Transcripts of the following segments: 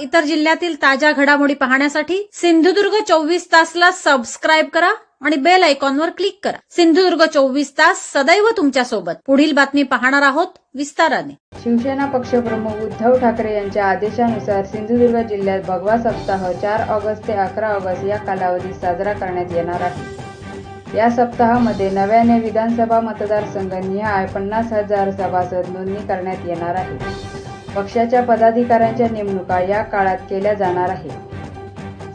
इतर जिल्ह्यातील ताज्या घडामोडी पाहण्यासाठी सिंधुदुर्ग चोवीस तासला सबस्क्राईब करा आणि बेल आयकॉनवर क्लिक करा. सिंधुदुर्ग चोवीस तास सदैव तुमच्यासोबत पुढील बातमी पाहणार आहोत विस्ताराने. शिवसेना पक्षप्रमुख उद्धव ठाकरे यांच्या आदेशानुसार सिंधुदुर्ग जिल्ह्यात भगवा सप्ताह चार ऑगस्ट ते अकरा ऑगस्ट या कालावधीत साजरा करण्यात येणार आहे. या सप्ताहामध्ये नव्याने विधानसभा मतदारसंघ निहाय पन्नास हजार सभासद नोंदणी करण्यात येणार आहे. पक्षाच्या पदाधिकाऱ्यांच्या नेमणुका या काळात केल्या जाणार आहेत.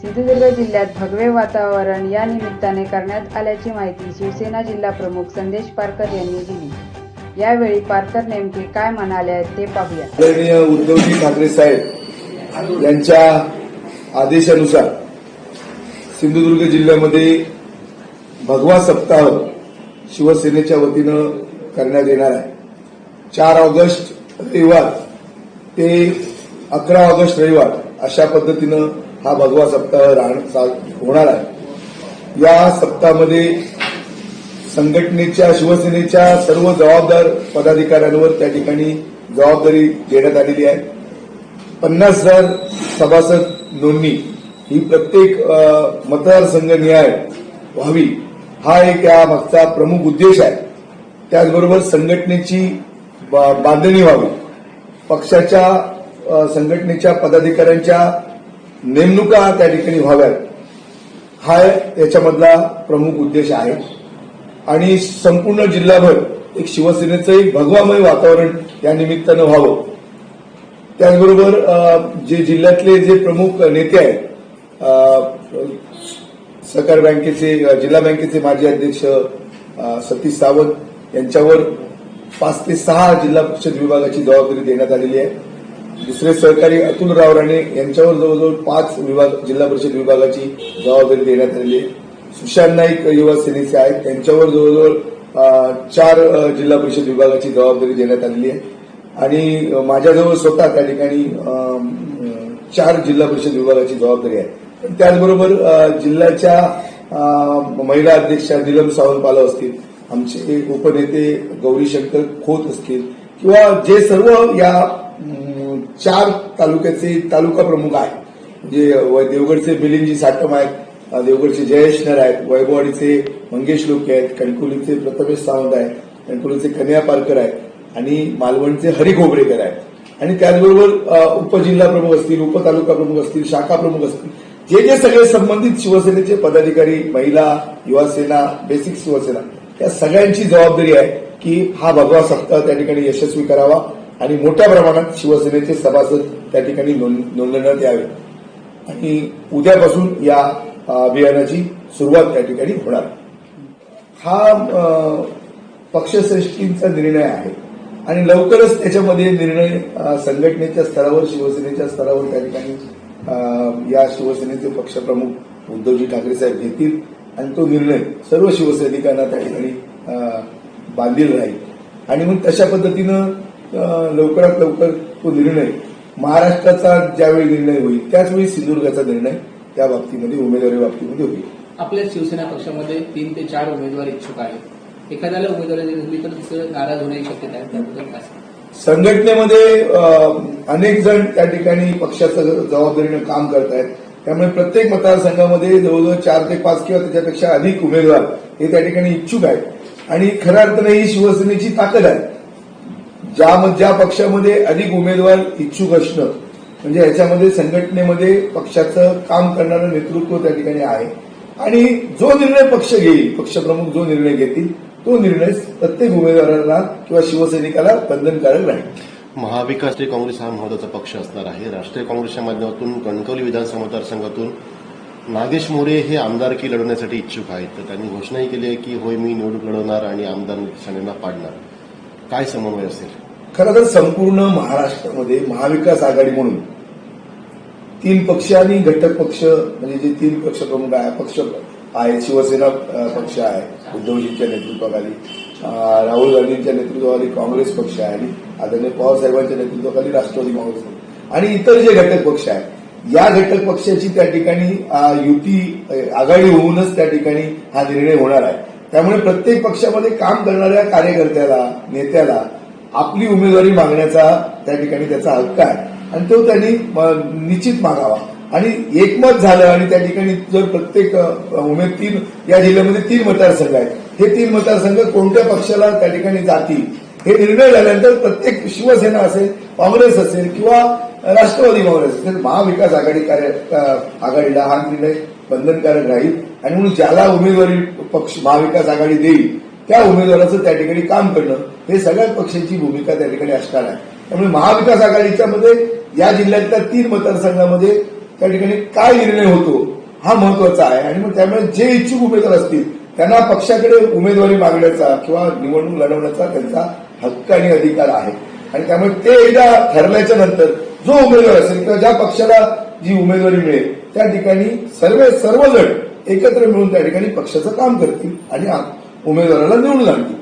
सिंधुदुर्ग जिल्ह्यात भगवे वातावरण या निमित्ताने करण्यात आल्याची माहिती शिवसेना जिल्हा प्रमुख संदेश पारकर यांनी दिली. यावेळी पारकर नेमके काय म्हणाले आहेत ते पाहूया. आदरणीय उद्धवजी ठाकरे साहेब यांच्या आदेशानुसार सिंधुदुर्ग जिल्ह्यामध्ये भगवा सप्ताह शिवसेनेच्या वतीनं करण्यात येणार आहे. चार ऑगस्ट रविवार ते अकरा ऑगस्ट रविवार अशा पद्धतीनं हा भगवा सप्ताह राहण- होणार आहे. या सप्ताहामध्ये संघटनेच्या शिवसेनेच्या सर्व जबाबदार पदाधिकाऱ्यांवर त्या ठिकाणी जबाबदारी देण्यात आलेली आहे. पन्नास हजार सभासद नोंदणी ही प्रत्येक मतदारसंघ न्याय व्हावी हा एक या मागचा प्रमुख उद्देश आहे. त्याचबरोबर संघटनेची बा- बांधणी व्हावी. पक्षाच्या संघटनेच्या पदाधिकाऱ्यांच्या नेमणुका त्या ठिकाणी व्हाव्यात. हा याच्यामधला प्रमुख उद्देश आहे. आणि संपूर्ण जिल्हाभर एक शिवसेनेचं एक भगवामय वातावरण या निमित्तानं व्हावं. त्याचबरोबर जे जिल्ह्यातले जे प्रमुख नेते आहेत सहकार बँकेचे जिल्हा बँकेचे माजी अध्यक्ष सतीश सावंत यांच्यावर पाच ते सहा जिल्हा परिषद विभागाची जबाबदारी देण्यात आलेली आहे. दुसरे सहकारी अतुल राव राणे यांच्यावर जवळजवळ पाच विभाग जिल्हा परिषद विभागाची जबाबदारी देण्यात आलेली आहे. सुशांत नाईक युवा सेनेचे आहेत. त्यांच्यावर जवळजवळ चार जिल्हा परिषद विभागाची जबाबदारी देण्यात आलेली आहे. आणि माझ्याजवळ स्वतः त्या ठिकाणी चार जिल्हा परिषद विभागाची जबाबदारी आहे. पण त्याचबरोबर जिल्ह्याच्या महिला अध्यक्षा निलम सावंत पालव असतील. आमचे उपनेते गौरीशंकर खोत असतील किंवा जे सर्व या चार तालुक्याचे तालुका प्रमुख आहेत. जे व- देवगडचे मिलिंदजी साटम आहेत देवगडचे जयेश नर आहेत वैभववाडीचे मंगेश लोके आहेत कणकुलीचे प्रथमेश सावंत आहेत कणकुलीचे कन्या पारकर आहेत आणि मालवणचे हरी खोबरेकर आहेत. आणि त्याचबरोबर उपजिल्हा प्रमुख असतील उपतालुका प्रमुख असतील शाखा प्रमुख असतील. जे जे सगळे संबंधित शिवसेनेचे पदाधिकारी महिला युवासेना बेसिक शिवसेना या सगळ्यांची जबाबदारी आहे की हा भगवा सप्ताह त्या ठिकाणी यशस्वी करावा आणि मोठ्या प्रमाणात शिवसेनेचे सभासद त्या ठिकाणी नोंद- नोंदवण्यात यावे. आणि उद्यापासून या अभियानाची सुरुवात त्या ठिकाणी होणार. हा पक्षश्रेष्ठींचा निर्णय आहे. आणि लवकरच त्याच्यामध्ये निर्णय संघटनेच्या स्तरावर शिवसेनेच्या स्तरावर त्या ठिकाणी या शिवसेनेचे पक्षप्रमुख उद्धवजी ठाकरे साहेब घेतील. आणि तो निर्णय सर्व शिवसैनिकांना त्या ठिकाणी बांधील राहील. आणि मग तशा पद्धतीनं लवकरात लवकर तो निर्णय महाराष्ट्राचा ज्यावेळी निर्णय होईल त्याचवेळी सिंधुदुर्गाचा निर्णय त्या बाबतीमध्ये उमेदवारी बाबतीमध्ये होईल. आपल्या शिवसेना पक्षामध्ये तीन ते चार उमेदवार इच्छुक आहेत. एखाद्याला उमेदवारी दिली तर दुसरं नाराज होण्याची शक्यता आहे. त्याबद्दल काय? संघटनेमध्ये अनेक जण त्या ठिकाणी पक्षाचं जबाबदारीनं काम करत आहेत त्यामुळे प्रत्येक मतदारसंघामध्ये जवळजवळ चार ते पाच किंवा त्याच्यापेक्षा अधिक उमेदवार हे त्या ठिकाणी इच्छुक आहेत. आणि खऱ्या अर्थाने ही शिवसेनेची ताकद आहे. ज्या ज्या पक्षामध्ये अधिक उमेदवार इच्छुक असणं म्हणजे याच्यामध्ये संघटनेमध्ये पक्षाचं काम करणारं नेतृत्व त्या ठिकाणी आहे. आणि जो निर्णय पक्ष घेईल पक्षप्रमुख जो निर्णय घेतील तो निर्णय प्रत्येक उमेदवाराला किंवा शिवसैनिकाला बंधनकारक राहील. महाविकास काँग्रेस हा महत्त्वाचा पक्ष असणार आहे. राष्ट्रीय काँग्रेसच्या माध्यमातून कणकवली विधानसभा मतदारसंघातून नागेश मोरे हे आमदारकी लढवण्यासाठी इच्छुक आहेत. तर त्यांनी घोषणाही केली आहे की होय मी निवडणूक लढवणार आणि आमदार निशाणेंना पाडणार. काय समन्वय असेल? खरं तर संपूर्ण महाराष्ट्रामध्ये महाविकास आघाडी म्हणून तीन पक्ष आणि घटक पक्ष म्हणजे जे तीन पक्ष प्रमुख आहे पक्ष आहेत शिवसेना पक्ष आहे उद्धवजींच्या नेतृत्वाखाली. राहुल गांधींच्या नेतृत्वाखाली काँग्रेस पक्ष आहे आणि आदरणीय पवारसाहेबांच्या नेतृत्वाखाली राष्ट्रवादी काँग्रेस आणि इतर जे घटक पक्ष आहेत या घटक पक्षाची त्या ठिकाणी युती आघाडी होऊनच त्या ठिकाणी हा निर्णय होणार आहे. त्यामुळे प्रत्येक पक्षामध्ये काम करणाऱ्या कार्यकर्त्याला नेत्याला आपली उमेदवारी मागण्याचा त्या ठिकाणी त्याचा हक्क आहे. आणि तो त्यांनी निश्चित मागावा. आणि एकमत झालं आणि त्या ठिकाणी जर प्रत्येक उमेद तीन या जिल्ह्यामध्ये तीन मतदारसंघ आहेत. हे तीन मतदारसंघ कोणत्या पक्षाला त्या ठिकाणी जातील हे निर्णय झाल्यानंतर प्रत्येक शिवसेना असेल काँग्रेस असेल किंवा राष्ट्रवादी काँग्रेस असेल महाविकास आघाडी कार्य आघाडीला हा निर्णय बंधनकारक राहील. आणि म्हणून ज्याला उमेदवारी पक्ष महाविकास आघाडी देईल त्या उमेदवाराचं त्या ठिकाणी काम करणं हे सगळ्याच पक्षांची भूमिका त्या ठिकाणी असणार आहे. त्यामुळे महाविकास आघाडीच्या मध्ये या जिल्ह्यातल्या तीन मतदारसंघामध्ये त्या ठिकाणी काय निर्णय होतो हा महत्त्वाचा आहे. आणि मग त्यामुळे जे इच्छुक उमेदवार असतील त्यांना पक्षाकडे उमेदवारी मागण्याचा किंवा निवडणूक लढवण्याचा त्यांचा हक्क आणि अधिकार आहे. आणि त्यामुळे ते एकदा ठरल्याच्या नंतर जो उमेदवार असेल किंवा ज्या पक्षाला जी उमेदवारी मिळेल त्या ठिकाणी सर्व सर्वजण एकत्र मिळून त्या ठिकाणी पक्षाचं काम करतील आणि उमेदवाराला निवडून आणतील.